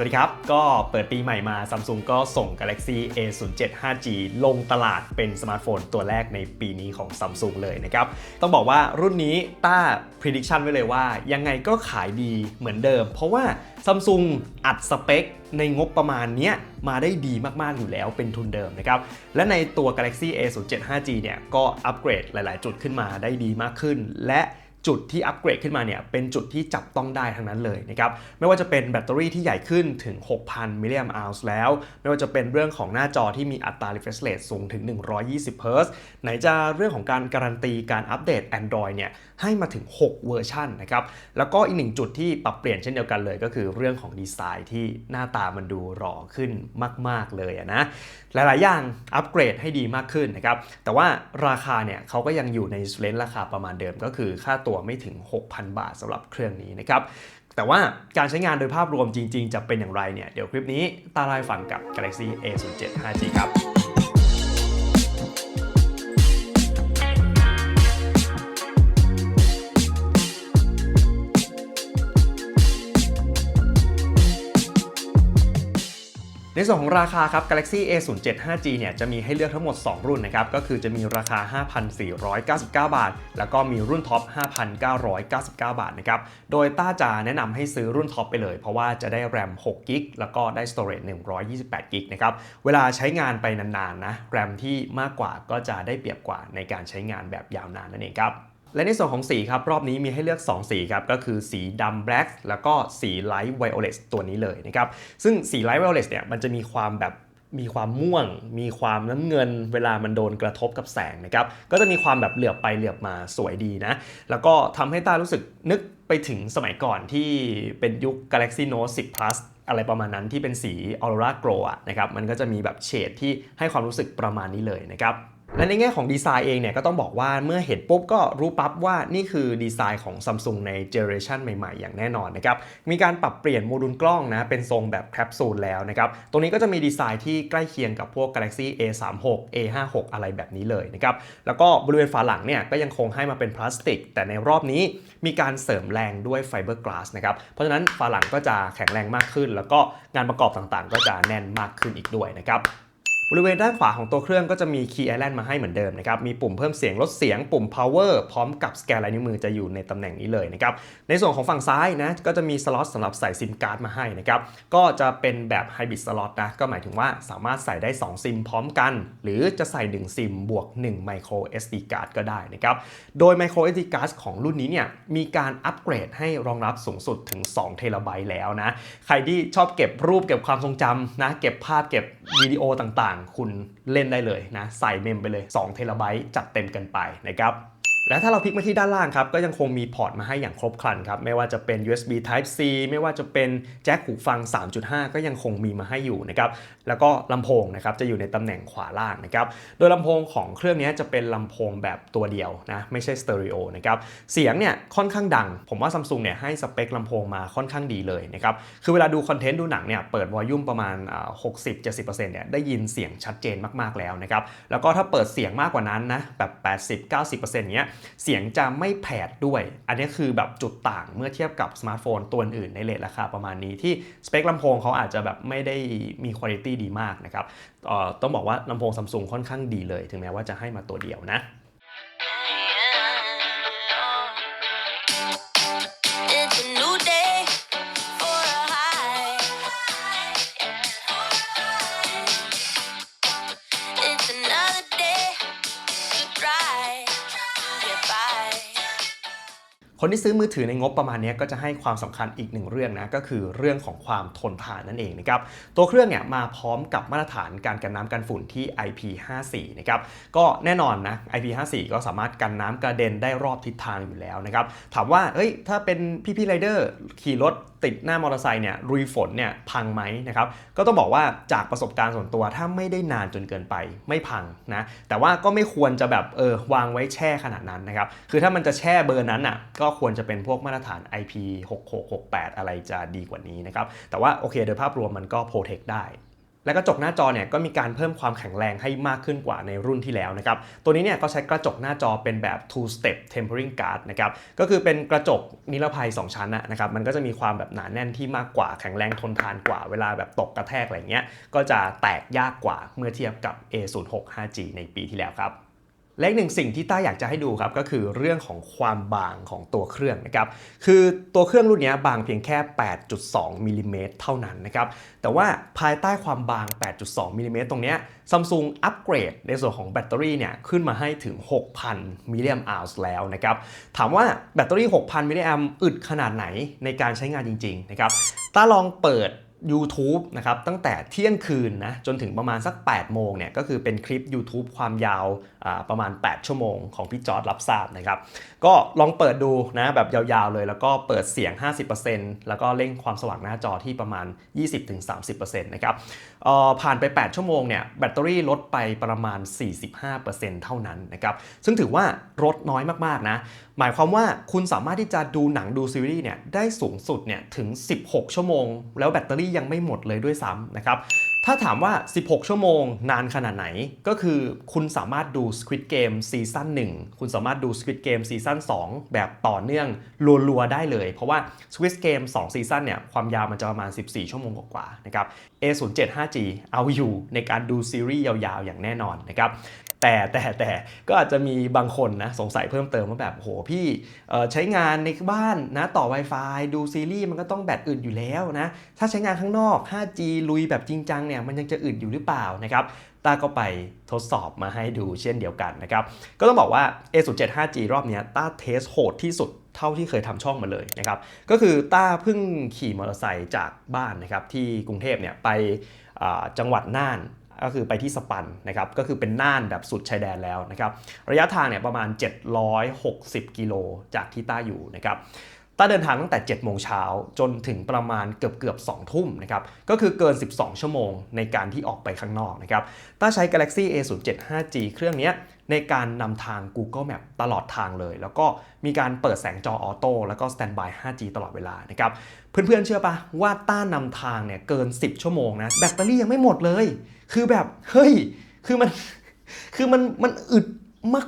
วัสดีครับ ก็เปิดปีใหม่มา Samsung ก็ส่ง Galaxy A07 5G ลงตลาดเป็นสมาร์ทโฟนตัวแรกในปีนี้ของ Samsung เลยนะครับ ต้องบอกว่ารุ่นนี้ต้า prediction ไว้เลยว่า ยังไงก็ขายดีเหมือนเดิม เพราะว่า Samsung อัดสเปคในงบประมาณเนี้ยมาได้ดีมาก ๆ อยู่แล้วเป็นทุนเดิมนะครับ และในตัว Galaxy A07 5G เนี่ยก็อัปเกรดหลาย ๆ จุดขึ้นมาได้ดีมากขึ้น และ จุดที่อัปเกรดขึ้นมาเนี่ยเป็นจุดที่จับต้องได้ทั้งนั้นเลยนะครับไม่ว่าจะเป็นแบตเตอรี่ที่ใหญ่ขึ้นถึง 6,000มิลลิแอมป์อัลแล้ว ไม่ว่าจะเป็นเรื่องของหน้าจอที่มีอัตรา refresh rate สูงถึง 120 Hz ไหนจะเรื่องของการการันตีการอัปเดต Android เนี่ยให้มาถึง 6 เวอร์ชันนะครับแล้วก็อีกหนึ่งจุดที่ปรับเปลี่ยนเช่นเดียวกันเลย ก็คือเรื่องของดีไซน์ที่หน้าตามันดูหล่อขึ้นมาก ๆ เลยนะหลาย ๆ อย่างอัปเกรดให้ดีมากขึ้นนะครับแต่ว่าราคาเนี่ยเขาก็ยังอยู่ในเลนราคาประมาณเดิมก็คือค่าตัวไม่ถึง 6,000 บาทสำหรับเครื่องนี้นะครับแต่ว่าการใช้งานโดยภาพรวมจริง ๆ จะเป็นอย่างไรเนี่ยเดี๋ยวคลิปนี้ตาลายฟังกับ Galaxy A07 5G ครับ ในส่วนของราคาครับ Galaxy A07 5G เนี่ยจะมีให้เลือกทั้งหมด 2 รุ่นนะครับ ก็คือจะมีราคา 5,499 บาท แล้วก็มีรุ่นท็อป 5,999 บาทนะครับ โดยต้าจะแนะนำให้ซื้อรุ่นท็อปไปเลย เพราะว่าจะได้แรม6กิกแล้วก็ได้ storage 128กิกนะครับ เวลาใช้งานไปนานๆนะ แรมที่มากกว่าก็จะได้เปรียบกว่าในการใช้งานแบบยาวนานนั่นเองครับ และในส่วนของสีครับรอบนี้มีให้เลือก 2 สีครับก็คือสีดำแบล็กแล้วก็สีไลท์ไวโอเลตตัวนี้เลยนะครับซึ่งสีไลท์ไวโอเลตเนี่ยมันจะมีความแบบมีความม่วง มีความน้ำเงิน เวลามันโดนกระทบกับแสงนะครับ ก็จะมีความแบบเหลือบไปเหลือบมาสวยดีนะ แล้วก็ทำให้ตารู้สึกนึกไปถึงสมัยก่อนที่เป็นยุค Galaxy Note 10 Plus อะไรประมาณนั้นที่เป็นสี Aurora Glow อะนะครับ มันก็จะมีแบบเฉดที่ให้ความรู้สึกประมาณนี้เลยนะครับ และในแง่ของดีไซน์เองเนี่ยก็ต้องบอกว่าเมื่อเห็นปุ๊บก็รู้ปั๊บว่านี่คือดีไซน์ของ Samsung ในเจเนอเรชันใหม่ๆ อย่างแน่นอนนะครับ มีการปรับเปลี่ยนโมดูลกล้องนะเป็นทรงแบบแคปซูลแล้วนะครับ ตรงนี้ก็จะมีดีไซน์ที่ใกล้เคียงกับพวก Galaxy A36 A56 อะไรแบบนี้เลยนะครับ แล้วก็บริเวณฝาหลังเนี่ยก็ยังคงให้มาเป็นพลาสติก แต่ในรอบนี้มีการเสริมแรงด้วยไฟเบอร์กลาสนะครับ เพราะฉะนั้นฝาหลังก็จะแข็งแรงมากขึ้น แล้วก็งานประกอบต่างๆ ก็จะแน่นมากขึ้นอีกด้วยนะครับ บริเวณด้านขวาของตัวเครื่องก็จะมี Key Island มาให้เหมือนเดิมนะครับ มีปุ่มเพิ่มเสียงลดเสียงปุ่ม power พร้อมกับสแกนลายนิ้วมือจะอยู่ในตำแหน่งนี้เลยนะครับ ในส่วนของฝั่งซ้ายนะก็จะมีสล็อตสำหรับใส่ซิมการ์ดมาให้นะครับ ก็จะเป็นแบบ Hybrid Slot นะ ก็หมายถึงว่าสามารถใส่ได้ 2 ซิมพร้อมกัน หรือจะใส่ 1 ซิมบวก1 Micro SD card ก็ได้นะครับ โดย Micro SD card ของรุ่นนี้เนี่ยมีการอัปเกรดให้รองรับสูงสุดถึง2เทราไบต์แล้วนะ ใครที่ชอบเก็บรูปเก็บความทรงจำนะเก็บภาพเก็บวิดีโอต่างคุณเล่นได้เลยนะ ใส่เมมไปเลย2เทราไบต์จัดเต็มกันไปนะครับและถ้าเราพลิกมาที่ด้านล่างครับ ก็ยังคงมีพอร์ตมาให้อย่างครบครันครับ ไม่ว่าจะเป็น USB Type C ไม่ว่าจะเป็นแจ็คหูฟัง 3.5 ก็ยังคงมีมาให้อยู่นะครับ แล้วก็ลำโพงนะครับจะอยู่ในตำแหน่งขวาล่างนะครับโดยลำโพงของเครื่องนี้จะเป็นลำโพงแบบตัวเดียวนะไม่ใช่สเตอริโอนะครับเสียงเนี่ยค่อนข้างดัง ผมว่า Samsung เนี่ยให้สเปคลำโพงมาค่อนข้างดีเลยนะครับคือเวลาดูคอนเทนต์ดูหนังเนี่ยเปิดวอลลุ่มประมาณอ่า60-70%เนี่ยได้ยินเสียงชัดเจนมากๆแล้วนะครับแล้วก็ถ้าเปิดเสียงมากกว่านั้นนะแบบ 80-90%เนี้ยเสียงจะไม่แผดด้วย อันนี้คือแบบจุดต่างเมื่อเทียบกับสมาร์ทโฟนตัวอื่นในเลทราคาประมาณนี้ที่สเปคลำโพงเขาอาจจะแบบไม่ได้มีคุณภาพดีมากนะครับต้องบอกว่าลำโพงซัมซุงค่อนข้างดีเลย ถึงแม้ว่าจะให้มาตัวเดียวนะ คนที่ซื้อมือถือในงบประมาณนี้ก็จะให้ความสำคัญอีกหนึ่งเรื่องนะก็คือเรื่องของความทนทานนั่นเองนะครับตัวเครื่องเนี่ยมาพร้อมกับมาตรฐานการกันน้ำกันฝุ่นที่ IP54 นะครับก็แน่นอนนะ IP54 ก็สามารถกันน้ำกระเด็นได้รอบทิศทางอยู่แล้วนะครับถามว่าเอ้ยถ้าเป็นพี่ๆไรเดอร์ขี่รถติดหน้ามอเตอร์ไซค์เนี่ยรุยฝนเนี่ยพังไหมนะครับก็ต้องบอกว่าจากประสบการณ์ส่วนตัวถ้าไม่ได้นานจนเกินไปไม่พังนะแต่ว่าก็ไม่ควรจะแบบเออวางไว้แช่ขนาดนั้นนะครับคือถ้ามันจะแช่เบอร์นั้นอะก็ควรจะเป็นพวกมาตรฐาน IP6668 อะไรจะดีกว่านี้นะครับ แต่ว่าโอเคโดยภาพรวมมันก็โปรเทคได้และกระจกหน้าจอเนี่ยก็มีการเพิ่มความแข็งแรงให้มากขึ้นกว่าในรุ่นที่แล้วนะครับ ตัวนี้เนี่ยก็ใช้กระจกหน้าจอเป็นแบบ two step tempering guard นะครับ ก็คือเป็นกระจกนิรภัย 2 ชั้นนะครับ มันก็จะมีความแบบหนาแน่นที่มากกว่าแข็งแรงทนทานกว่าเวลาแบบตกกระแทกอะไรเงี้ย ก็จะแตกยากกว่าเมื่อเทียบกับ A06 5G ในปีที่แล้วครับ และอีกหนึ่งสิ่งที่ต้าอยากจะให้ดูครับก็คือเรื่องของความบางของตัวเครื่องนะครับคือตัวเครื่องรุ่นนี้บางเพียงแค่ 8.2มิลลิเมตรเท่านั้นนะครับแต่ว่าภายใต้ความบาง 8.2มิลลิเมตรตรงนี้ซัมซุงอัปเกรดในส่วนของแบตเตอรี่เนี่ยขึ้นมาให้ถึง 6,000มิลลิแอมป์อแล้วนะครับถามว่าแบตเตอรี่ 6,000มิลลิแอมป์อึดขนาดไหนในการใช้งานจริงๆนะครับต้าลองเปิด YouTube นะครับตั้งแต่เที่ยงคืนนะจนถึงประมาณสัก 8 โมงเนี่ยก็คือเป็นคลิป YouTube ความยาวประมาณ 8 ชั่วโมงของพี่จอร์ดรับทราบนะครับก็ลองเปิดดูนะแบบยาวๆเลย แล้วก็เปิดเสียง 50%แล้วก็เร่งความสว่างหน้าจอที่ประมาณ 20-30%นะครับเอ่อผ่านไป 8 ชั่วโมงเนี่ยแบตเตอรี่ลดไปประมาณ 45%เท่านั้นนะครับซึ่งถือว่าลดน้อยมากๆนะหมายความว่าคุณสามารถที่จะดูหนังดูซีรีส์เนี่ยได้สูงสุดเนี่ยถึง 16 ชั่วโมง แล้วแบตเตอรี่ยังไม่หมดเลยด้วยซ้ำนะครับ ถ้าถามว่า 16 ชั่วโมงนานขนาดไหน ก็คือคุณสามารถดู Squid Game ซีซั่น1 คุณสามารถดู Squid Game ซีซั่น2 แบบต่อเนื่องรัวๆได้เลย เพราะว่า Squid Game 2 ซีซั่นเนี่ยความยาวมันจะประมาณ 14 ชั่วโมงกว่าๆนะครับ A07 5G เอาอยู่ในการดูซีรีส์ยาวๆ อย่างแน่นอนนะครับ แต่แต่แต่ก็อาจจะมีบางคนนะสงสัยเพิ่มเติมว่าแบบโหพี่ใช้งานในบ้านนะต่อ Wi-Fi ดูซีรีส์มันก็ต้องแบตอึดอยู่แล้วนะถ้าใช้งานข้างนอก 5G ลุยแบบจริงจังเนี่ยมันยังจะอึดอยู่หรือเปล่านะครับต้าก็ไปทดสอบมาให้ดูเช่นเดียวกันนะครับ ก็ต้องบอกว่า A07 5G รอบนี้ต้าเทสโหดที่สุดเท่าที่เคยทำช่องมาเลยนะครับ ก็คือต้าเพิ่งขี่มอเตอร์ไซค์จากบ้านนะครับที่กรุงเทพเนี่ยไปจังหวัดน่าน ก็คือไปที่สปันนะครับก็คือเป็นน่านแบบสุดชายแดนแล้วนะครับระยะทางเนี่ยประมาณ 760 กิโลจากที่ต้าอยู่นะครับ ต้าเดินทางตั้งแต่ 7 โมงเช้าจนถึงประมาณเกือบเกือบ2ทุ่มนะครับก็คือเกิน 12 ชั่วโมงในการที่ออกไปข้างนอกนะครับต้าใช้ Galaxy A07 5G เครื่องนี้ในการนำทาง Google Map ตลอดทางเลย แล้วก็มีการเปิดแสงจอออโต้แล้วก็ Standby 5G ตลอดเวลานะครับเพื่อนๆเชื่อปะว่าต้านำทางเนี่ยเกิน 10 ชั่วโมงนะแบตเตอรี่ยังไม่หมดเลย คือแบบเฮ้ยคือมันคือมันมันอึด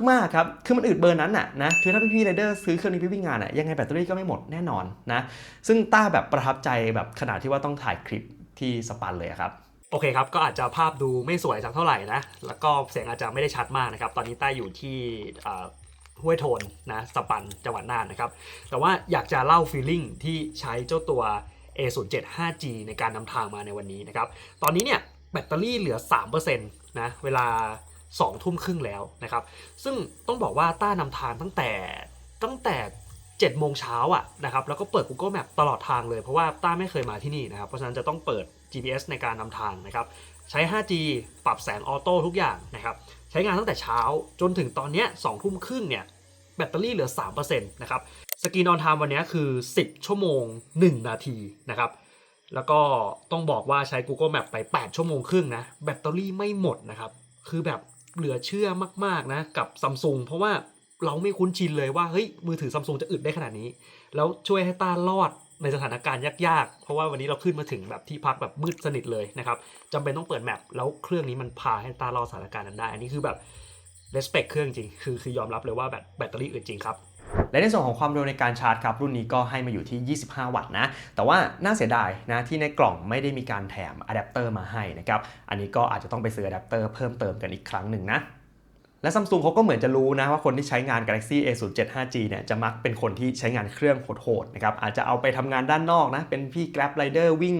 มากๆครับ คือมันอึดเบอร์นั้นน่ะนะ คือถ้าพี่ๆไรเดอร์ซื้อเครื่องนี้ไปวิ่งงานอะ ยังไงแบตเตอรี่ก็ไม่หมดแน่นอนนะ ซึ่งต้าแบบประทับใจแบบขนาดที่ว่าต้องถ่ายคลิปที่สปันเลยครับ โอเคครับ ก็อาจจะภาพดูไม่สวยสักเท่าไหร่นะ แล้วก็เสียงอาจจะไม่ได้ชัดมากนะครับ ตอนนี้ต้าอยู่ที่ห้วยโทนนะ สปันจังหวัดน่านนะครับ แต่ว่าอยากจะเล่าฟีลลิ่งที่ใช้เจ้าตัว A07 5G ในการนำทางมาในวันนี้นะครับ ตอนนี้เนี่ยแบตเตอรี่เหลือ 3%นะ เวลา 2 ทุ่มครึ่งแล้วนะครับ ซึ่งต้องบอกว่าต้านำทางตั้งแต่ตั้งแต่7โมงเช้าอะนะครับแล้วก็เปิด Google Map ตลอดทางเลยเพราะว่าต้าไม่เคยมาที่นี่นะครับ เพราะฉะนั้นจะต้องเปิด GPS ในการนำทางนะครับ ใช้ 5G ปรับแสงออโต้ทุกอย่างนะครับ ใช้งานตั้งแต่เช้าจนถึงตอนนี้2ทุ่มครึ่งเนี่ยแบตเตอรี่เหลือ 3%นะครับ สกรีนออนไทม์วันนี้คือ 10 ชั่วโมง 1 นาทีนะครับ แล้วก็ต้องบอกว่าใช้ Google Map ไป 8 ชั่วโมงครึ่งนะ แบตเตอรี่ไม่หมดนะครับ คือแบบ เหลือเชื่อมากๆนะกับซัมซุงเพราะว่าเราไม่คุ้นชินเลยว่าเฮ้ยมือถือซัมซุงจะอึดได้ขนาดนี้ แล้วช่วยให้ต้ารอดในสถานการณ์ยากๆ เพราะว่าวันนี้เราขึ้นมาถึงแบบที่พักแบบมืดสนิทเลยนะครับจำเป็นต้องเปิดแมปแล้วเครื่องนี้มันพาให้ต้ารอดสถานการณ์นั้นได้ อันนี้คือแบบ respect เครื่องจริง คือคือยอมรับเลยว่าแบตแบตเตอรี่อึดจริงครับ และในส่วนของความเร็วในการชาร์จครับรุ่นนี้ก็ให้มาอยู่ที่ 25 วัตต์นะ แต่ว่าน่าเสียดายนะที่ในกล่องไม่ได้มีการแถมอะแดปเตอร์มาให้นะครับ อันนี้ก็อาจจะต้องไปซื้ออะแดปเตอร์เพิ่มเติมกันอีกครั้งหนึ่งนะและซัมซุงเขาก็เหมือนจะรู้นะว่าคนที่ใช้งาน Galaxy A07 5G เนี่ยจะมักเป็นคนที่ใช้งานเครื่องโหดๆนะครับอาจจะเอาไปทำงานด้านนอกนะเป็นพี่ Grab Rider วิ่ง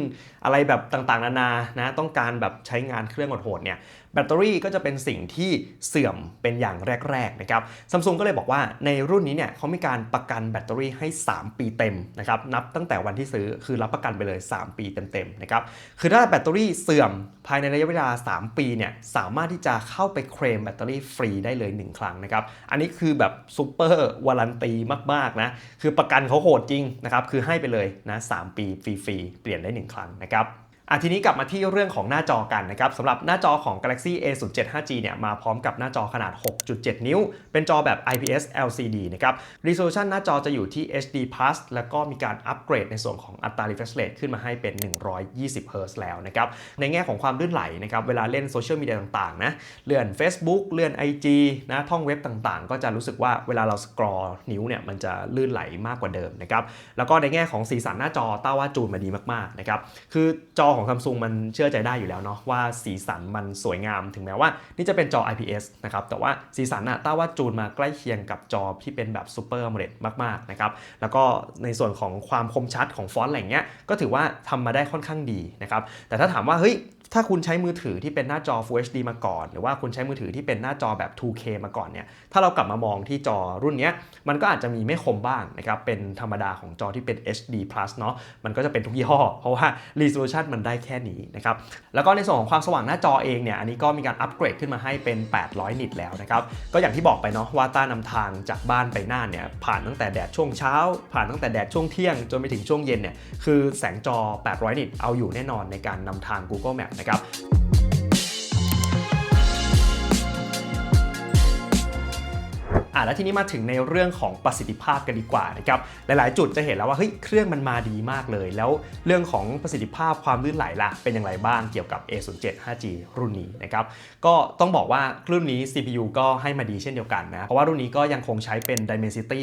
อะไรแบบต่างๆ นานานะต้องการแบบใช้งานเครื่องโหดๆเนี่ย แบตเตอรี่ก็จะเป็นสิ่งที่เสื่อมเป็นอย่างแรกๆนะครับซัมซุงก็เลยบอกว่าในรุ่นนี้เนี่ยเขามีการประกันแบตเตอรี่ให้ 3 ปีเต็มนะครับนับตั้งแต่วันที่ซื้อคือรับประกันไปเลย 3 ปีเต็มๆนะครับคือถ้าแบตเตอรี่เสื่อมภายในระยะเวลา 3 ปีเนี่ยสามารถที่จะเข้าไปเคลมแบตเตอรี่ฟรีได้เลย 1 ครั้งนะครับอันนี้คือแบบซูเปอร์วารันตีมากๆนะคือประกันเขาโหดจริงนะครับคือให้ไปเลยนะ3ปีฟรีๆเปลี่ยนได้ 1 ครั้งนะครับ อะทีนี้กลับมาที่เรื่องของหน้าจอกันนะครับสำหรับหน้าจอของ Galaxy A07 5G เนี่ยมาพร้อมกับหน้าจอขนาด 6.7 นิ้ว เป็นจอแบบ IPS LCD นะครับ Resolution หน้าจอจะอยู่ที่ HD Plus แล้วก็มีการอัปเกรดในส่วนของอัตรา refresh rate ขึ้นมาให้เป็น 120 Hz แล้วนะครับ ในแง่ของความลื่นไหลนะครับเวลาเล่นโซเชียลมีเดียต่างๆนะเลื่อน Facebook เลื่อน IG นะท่องเว็บต่างๆ ก็จะรู้สึกว่าเวลาเราสครอนิ้วเนี่ยมันจะลื่นไหลมากกว่าเดิมนะครับแล้วก็ในแง่ของสีสันหน้าจอต้าว่าจูนมาดีมากๆนะครับคือจอของซัมซุงมันเชื่อใจได้อยู่แล้วเนาะว่าสีสันมันสวยงาม ถึงแม้ว่านี่จะเป็นจอ IPS นะครับแต่ว่าสีสันอะต้าว่าจูนมาใกล้เคียงกับจอที่เป็นแบบ Super AMOLED มากๆนะครับแล้วก็ในส่วนของความคมชัดของฟอนต์อะไรเงี้ยก็ถือว่าทำมาได้ค่อนข้างดีนะครับแต่ถ้าถามว่าเฮ้ยถ้าคุณใช้มือถือที่เป็นหน้าจอ Full HD มาก่อน หรือว่าคุณใช้มือถือที่เป็นหน้าจอแบบ 2K มาก่อนเนี่ยถ้าเรากลับมามองที่จอรุ่นนี้มันก็อาจจะมีไม่คมบ้างนะครับเป็นธรรมดาของจอที่เป็น HD Plus เนาะมันก็จะเป็นทุกยี่ห้อ เพราะว่า resolution มันได้แค่นี้นะครับ แล้วก็ในส่วนของความสว่างหน้าจอเองเนี่ย อันนี้ก็มีการอัปเกรดขึ้นมาให้เป็น 800 นิตแล้วนะครับ ก็อย่างที่บอกไปเนาะว่าต้านำทางจากบ้านไปน่านเนี่ยผ่านตั้งแต่แดดช่วงเช้า ผ่านตั้งแต่แดดช่วงเที่ยงจนไปถึงช่วงเย็นเนี่ย คือแสงจอ 800 นิตเอาอยู่แน่นอนในการนำทาง Google Map นะครับ อะแล้วทีนี้มาถึงในเรื่องของประสิทธิภาพกันดีกว่านะครับหลาย ๆ จุดจะเห็นแล้วว่าเฮ้ยเครื่องมันมาดีมากเลย แล้วเรื่องของประสิทธิภาพความลื่นไหลล่ะเป็นอย่างไรบ้างเกี่ยวกับ A07 5G รุ่นนี้นะครับก็ต้องบอกว่ารุ่นนี้ CPU ก็ให้มาดีเช่นเดียวกันนะเพราะว่ารุ่นนี้ก็ยังคงใช้เป็น Dimensity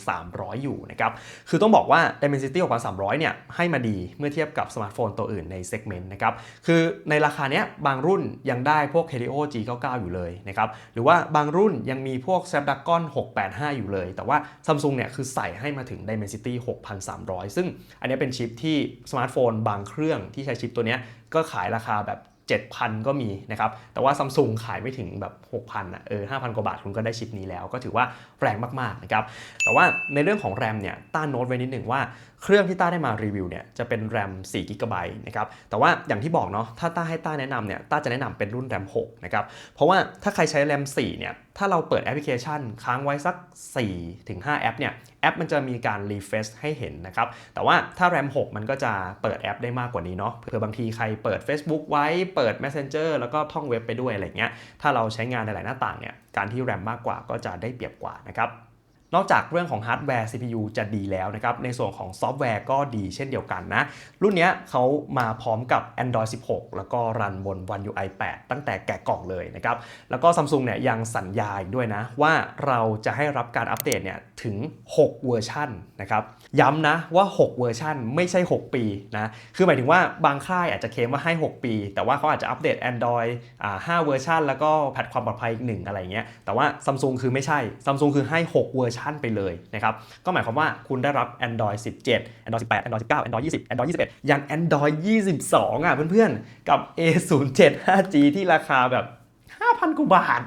6300 อยู่นะครับคือต้องบอกว่า Dimensity 6300 เนี่ยให้มาดีเมื่อเทียบกับสมาร์ทโฟนตัวอื่นในเซกเมนต์นะครับคือในราคาเนี้ยบางรุ่นยังได้พวก Helio G99 อยู่เลยนะครับหรือว่าบางรุ่นยังมีพวก Snapdragon 685 อยู่เลย แต่ว่า Samsung เนี่ยคือใส่ให้มาถึง Dimensity 6300 ซึ่งอันนี้เป็นชิปที่สมาร์ทโฟนบางเครื่องที่ใช้ชิปตัวนี้ก็ขายราคาแบบ 7,000 ก็มีนะครับ แต่ว่าซัมซุงขายไม่ถึงแบบ 6,000อะเออ 5,000 กว่าบาทคุณก็ได้ชิปนี้แล้ว ก็ถือว่าแรงมากๆนะครับ แต่ว่าในเรื่องของแรมเนี่ย ต้านโน้ตไว้นิดหนึ่งว่าเครื่องที่ต้าได้มารีวิวเนี่ยจะเป็นแรม4 g b นะครับ แต่ว่าอย่างที่บอกเนาะ ถ้าต้าให้ต้าแนะนำเนี่ย ต้าจะแนะนำเป็นรุ่นแรม6นะครับ เพราะว่าถ้าใครใช้แรม4เนี่ยถ้าเราเปิดแอปพลิเคชัน ค้างไว้สัก 4-5 แอปเนี่ยแอปมันจะมีการรีเฟรชให้เห็นนะครับ แต่ว่าถ้า RAM 6 มันก็จะเปิดแอปได้มากกว่านี้เนาะเผื่อบางทีใครเปิด Facebook ไว้เปิด Messenger แล้วก็ท่องเว็บไปด้วยอะไรเงี้ยถ้าเราใช้งานในหลายหน้าต่างเนี่ยการที่ RAM มากกว่าก็จะได้เปรียบกว่านะครับ นอกจากเรื่องของฮาร์ดแวร์ CPU จะดีแล้วนะครับ ในส่วนของซอฟต์แวร์ก็ดีเช่นเดียวกันนะ รุ่นนี้เขามาพร้อมกับ Android 16 แล้วก็รันบน One UI 8 ตั้งแต่แกะกล่องเลยนะครับ แล้วก็ Samsung เนี่ยยังสัญญาอีกด้วยนะ ว่าเราจะให้รับการอัปเดตเนี่ยถึง 6 เวอร์ชันนะครับย้ำนะว่า 6 เวอร์ชันไม่ใช่ 6 ปีนะคือหมายถึงว่าบางค่ายอาจจะเคลมว่าให้ 6 ปี แต่ว่าเขาอาจจะอัปเดต Android อ่า5เวอร์ชันแล้วก็แพทความปลอดภัยอีกหนึ่งอะไรเงี้ยแต่ว่า Samsung คือไม่ใช่ Samsung คือให้ 6 เวอร์ชันนไปเลยนะครับก็หมายความว่าคุณได้รับ Android 17 Android 18 Android 19 Android 20 Android 21 ยัน Android 22 อะเพื่อนๆ กับ A07 5G ที่ราคาแบบ 5,000 กว่าบาท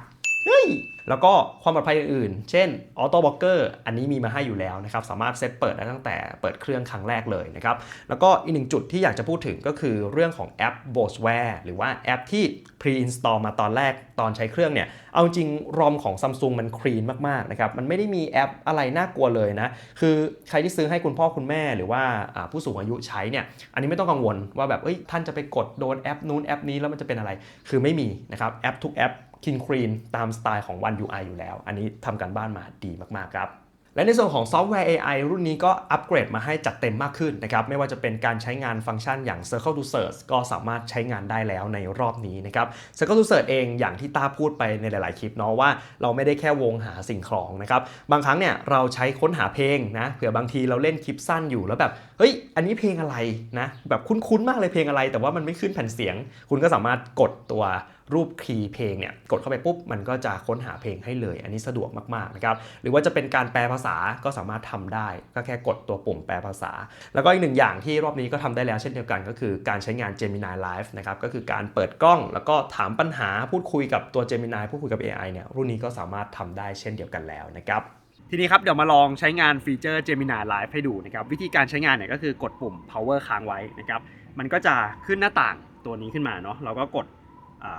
เฮ้ยแล้วก็ความปลอดภัยอื่นๆ เช่น Auto Blocker อันนี้มีมาให้อยู่แล้วนะครับ สามารถเซตเปิดได้ตั้งแต่เปิดเครื่องครั้งแรกเลยนะครับ แล้วก็อีกหนึ่งจุดที่อยากจะพูดถึงก็คือเรื่องของแอป b o s w a r e หรือว่าแอปที่ pre-install มาตอนแรกตอนใช้เครื่องเนี่ย เอาจริงรอมของ Samsung มันคลีนมากๆนะครับ มันไม่ได้มีแอปอะไรน่ากลัวเลยนะ คือใครที่ซื้อให้คุณพ่อคุณแม่หรือว่าอ่าผู้สูงอายุใช้เนี่ย อันนี้ไม่ต้องกังวลว่าแบบเอ้ยท่านจะไปกดโดนแอปนู้นแอปนี้แล้วมันจะเป็นอะไร คือไม่มีนะครับแอปทุกแอป คินครีนตามสไตล์ของ One UI อยู่แล้ว อันนี้ทำการบ้านมาดีมากๆครับและในส่วนของซอฟต์แวร์ AI รุ่นนี้ก็อัปเกรดมาให้จัดเต็มมากขึ้นนะครับ ไม่ว่าจะเป็นการใช้งานฟังก์ชันอย่าง Circle to Search ก็สามารถใช้งานได้แล้วในรอบนี้นะครับ Circle to Search เองอย่างที่ต้าพูดไปในหลาย ๆ คลิปเนาะว่าเราไม่ได้แค่วงหาสิ่งของนะครับ บางครั้งเนี่ยเราใช้ค้นหาเพลงนะเผื่อบางทีเราเล่นคลิปสั้นอยู่แล้วแบบ เฮ้ย อันนี้เพลงอะไรนะแบบคุ้น ๆ มากเลยเพลงอะไร แต่ว่ามันไม่ขึ้นแผ่นเสียง คุณก็สามารถกดตัว รูปคีย์เพลงเนี่ยกดเข้าไปปุ๊บมันก็จะค้นหาเพลงให้เลย อันนี้สะดวกมากๆนะครับหรือว่าจะเป็นการแปลภาษาก็สามารถทำได้ ก็แค่กดตัวปุ่มแปลภาษา แล้วก็อีกหนึ่งอย่างที่รอบนี้ก็ทำได้แล้วเช่นเดียวกัน ก็คือการใช้งาน Gemini Live นะครับก็คือการเปิดกล้องแล้วก็ถามปัญหาพูดคุยกับตัว Gemini พูดคุยกับ AI เนี่ยรุ่นนี้ก็สามารถทำได้เช่นเดียวกันแล้วนะครับทีนี้ครับเดี๋ยวมาลองใช้งานฟีเจอร์ Gemini Live ให้ดูนะครับวิธีการใช้งานเนี่ยก็คือกดปุ่ม power ค้างไว้นะครับมันก็จะขึ้นหน้าต่างตัวนี้ขึ้นมาเนาะเราก็กด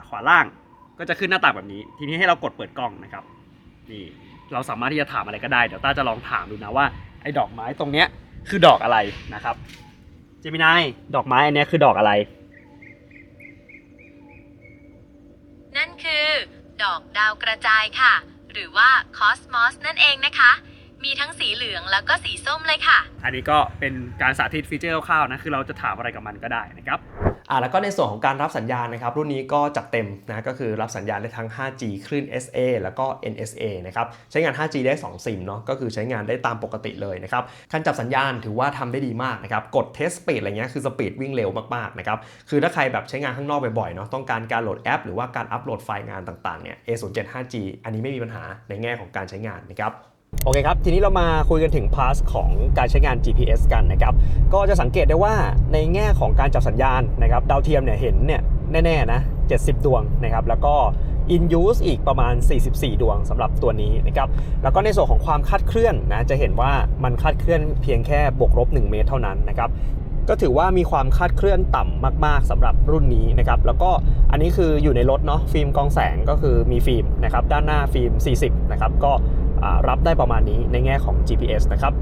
ขวาล่างก็จะขึ้นหน้าต่างแบบนี้ ทีนี้ให้เรากดเปิดกล้องนะครับนี่เราสามารถที่จะถามอะไรก็ได้ เดี๋ยวต้าจะลองถามดูนะว่าไอ้ดอกไม้ตรงเนี้ยคือดอกอะไรนะครับเจมินายดอกไม้อันเนี้ยคือดอกอะไร นั่นคือ ดอกดาวกระจายค่ะ หรือว่าคอสมอสนั่นเองนะคะ มีทั้งสีเหลืองแล้วก็สีส้มเลยค่ะ อันนี้ก็เป็นการสาธิตฟีเจอร์คร่าวๆนะคือเราจะถามอะไรกับมันก็ได้นะครับ อ่าแล้วก็ในส่วนของการรับสัญญาณนะครับ รุ่นนี้ก็จัดเต็มนะก็คือรับสัญญาณได้ทั้ง 5G คลื่น SA แล้วก็ NSA นะครับใช้งาน 5G ได้ 2 ซิมเนาะก็คือใช้งานได้ตามปกติเลยนะครับการจับสัญญาณถือว่าทำได้ดีมากนะครับกดเทสสปีดอะไรเงี้ยคือสปีดวิ่งเร็วมากๆนะครับคือถ้าใครแบบใช้งานข้างนอกบ่อยๆเนาะต้องการการโหลดแอป หรือว่าการอัปโหลดไฟล์งานต่างๆเนี่ย A07 5G อันนี้ไม่มีปัญหาในแง่ของการใช้งานนะครับ โอเคครับ ทีนี้เรามาคุยกันถึงพาสของการใช้งาน GPS กันนะครับ ก็จะสังเกตได้ว่าในแง่ของการจับสัญญาณนะครับ ดาวเทียมเนี่ยเห็นเนี่ยแน่ๆนะ70 ดวงนะครับ แล้วก็ in use อีกประมาณ 44 ดวงสำหรับตัวนี้นะครับ แล้วก็ในส่วนของความคาดเคลื่อนนะจะเห็นว่ามันคาดเคลื่อนเพียงแค่บวกลบ 1 เมตรเท่านั้นนะครับก็ถือว่ามีความคาดเคลื่อนต่ำมาก ๆสำหรับรุ่นนี้นะครับ แล้วก็อันนี้คืออยู่ในรถเนาะฟิล์มกองแสงก็คือมีฟิล์มนะครับด้านหน้าฟิล์ม 40 นะครับ ก็ รับได้ประมาณนี้ในแง่ของ GPS นะครับ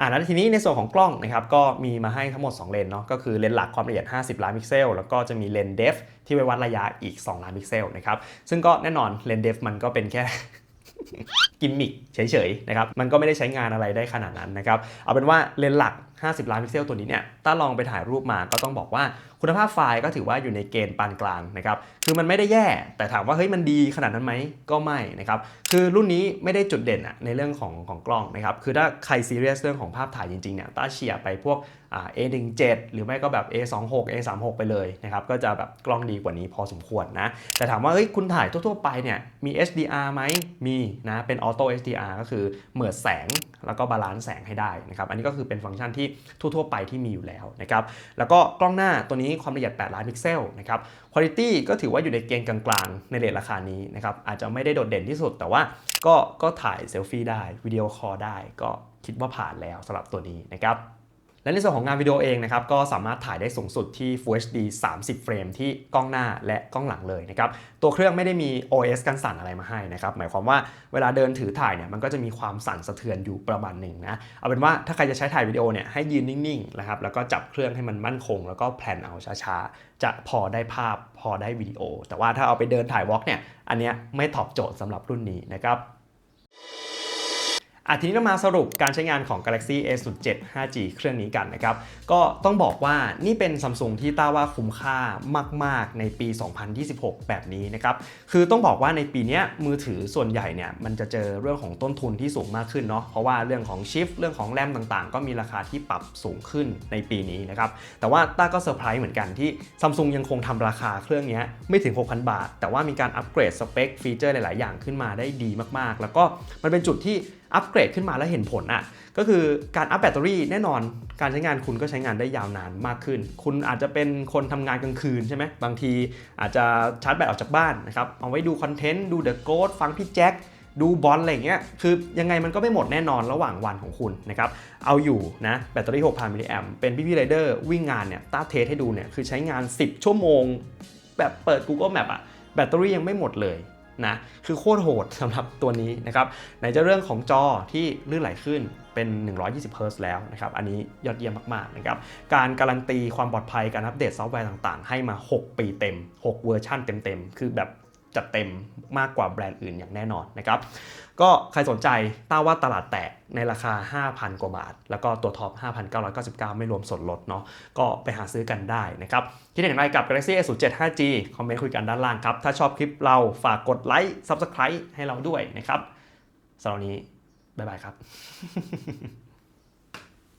อ่าแล้วทีนี้ในส่วนของกล้องนะครับก็มีมาให้ทั้งหมด 2 เลนเนาะก็คือเลนหลักความละเอียด 50 ล้านพิกเซล แล้วก็จะมีเลนเดฟที่ไว้วัดระยะอีก 2 ล้านพิกเซลนะครับซึ่งก็แน่นอนเลนเดฟมันก็เป็นแค่กิมมิคเฉยๆนะครับมันก็ไม่ได้ใช้งานอะไรได้ขนาดนั้นนะครับเอาเป็นว่าเลนส์หลัก 50 ล้านพิกเซลตัวนี้เนี่ยถ้าลองไปถ่ายรูปมาก็ต้องบอกว่า คุณภาพไฟล์ก็ถือว่าอยู่ในเกณฑ์ปานกลางนะครับคือมันไม่ได้แย่ แต่ถามว่าเฮ้ยมันดีขนาดนั้นไหมก็ไม่นะครับคือรุ่นนี้ไม่ได้จุดเด่นอะในเรื่องของของกล้องนะครับคือถ้าใครซีเรียสเรื่องของภาพถ่ายจริงๆเนี่ยต้าเชียร์ไปพวกอ่า A17 หรือไม่ก็แบบ A26 A36 ไปเลยนะครับก็จะแบบกล้องดีกว่านี้พอสมควรนะแต่ถามว่าเฮ้ยคุณถ่ายทั่วๆไปเนี่ยมี HDR ไหมมีนะเป็น Auto HDR ก็คือเหมือดแสงแล้วก็บาลานซ์แสงให้ได้นะครับอันนี้ก็คือเป็นฟังก์ชันที่ทั่วๆ ไปที่มีอยู่แล้วนะครับแล้วก็กล้องหน้าตัวนี้ความละเอียด 8 ล้านพิกเซลนะครับคุณภาพก็ถือว่าอยู่ในเกณฑ์กลางๆ ในเรทราคานี้นะครับอาจจะไม่ได้โดดเด่นที่สุด แต่ว่าก็ก็ถ่ายเซลฟี่ได้วิดีโอคอลได้ ก็คิดว่าผ่านแล้วสำหรับตัวนี้นะครับ และในส่วนของงานวิดีโอเองนะครับก็สามารถถ่ายได้สูงสุดที่ Full HD 30 เฟรมที่กล้องหน้าและกล้องหลังเลยนะครับตัวเครื่องไม่ได้มี OS กันสั่นอะไรมาให้นะครับหมายความว่าเวลาเดินถือถ่ายเนี่ยมันก็จะมีความสั่นสะเทือนอยู่ประมาณหนึ่งนะเอาเป็นว่าถ้าใครจะใช้ถ่ายวิดีโอเนี่ยให้ยืนนิ่งๆนะครับแล้วก็จับเครื่องให้มันมั่นคง แล้วก็แพลนเอาช้าๆจะพอได้ภาพพอได้วิดีโอ แต่ว่าถ้าเอาไปเดินถ่ายวอล์กเนี่ยอันเนี้ยไม่ตอบโจทย์สำหรับรุ่นนี้นะครับ อะทีนี้เรามาสรุปการใช้งานของ Galaxy A07 5G เครื่องนี้กันนะครับ ก็ต้องบอกว่านี่เป็น Samsung ที่ต้าว่าคุ้มค่ามาก ๆ ในปี 2026 แบบนี้นะครับ คือต้องบอกว่าในปีนี้มือถือส่วนใหญ่เนี่ยมันจะเจอเรื่องของต้นทุนที่สูงมากขึ้นเนาะ เพราะว่าเรื่องของชิปเรื่องของแรมต่างๆ ก็มีราคาที่ปรับสูงขึ้นในปีนี้นะครับ แต่ว่าต้าก็เซอร์ไพรส์เหมือนกันที่ Samsung ยังคงทำราคาเครื่องนี้ไม่ถึง 6,000บาทแต่ว่ามีการอัปเกรดสเปคฟีเจอร์หลาย ๆ อย่างขึ้นมาได้ดีมาก ๆ แล้วก็มันเป็นจุดที่อัปเกรดขึ้นมาแล้วเห็นผลอะก็คือการอัพแบตเตอรี่แน่นอนการใช้งานคุณก็ใช้งานได้ยาวนานมากขึ้น คุณอาจจะเป็นคนทำงานกลางคืนใช่ไหมบางทีอาจจะชาร์จแบตออกจากบ้านนะครับเอาไว้ดูคอนเทนต์ดูเดอะโกดฟังพี่แจ็คดูบอลอะไรเงี้ย คือยังไงมันก็ไม่หมดแน่นอนระหว่างวันของคุณนะครับ เอาอยู่นะแบตเตอรี่ 6,000 มิลลิแอมเป็นพี่พี่ไรเดอร์วิ่งงานเนี่ยต้าเทสให้ดูเนี่ยคือใช้งาน 10 ชั่วโมง แบบเปิด Google Map อะแบตเตอรี่ยังไม่หมดเลย นะคือโคตรโหดสำหรับตัวนี้นะครับไหนจะเรื่องของจอที่ลื่นไหลขึ้นเป็น 120เฮิร์ตซ์แล้วนะครับ อันนี้ยอดเยี่ยมมากๆนะครับ การการันตีความปลอดภัยการอัปเดตซอฟต์แวร์ต่างๆ ให้มา 6 ปีเต็ม 6 เวอร์ชันเต็ม ๆ คือแบบจัดเต็มมากกว่าแบรนด์อื่นอย่างแน่นอนนะครับ ก็ใครสนใจต้าว่าตลาดแตกในราคา 5,000 กว่าบาท แล้วก็ตัวท็อป 5,999 ไม่รวมส่วนลดเนาะก็ไปหาซื้อกันได้นะครับ คิดเห็นอะไรกับ Galaxy S07 5G คอมเมนต์คุยกันด้านล่างครับ ถ้าชอบคลิปเราฝากกดไลค์ Subscribe ให้เราด้วยนะครับสำหรับวันนี้ บ๊ายบายครับ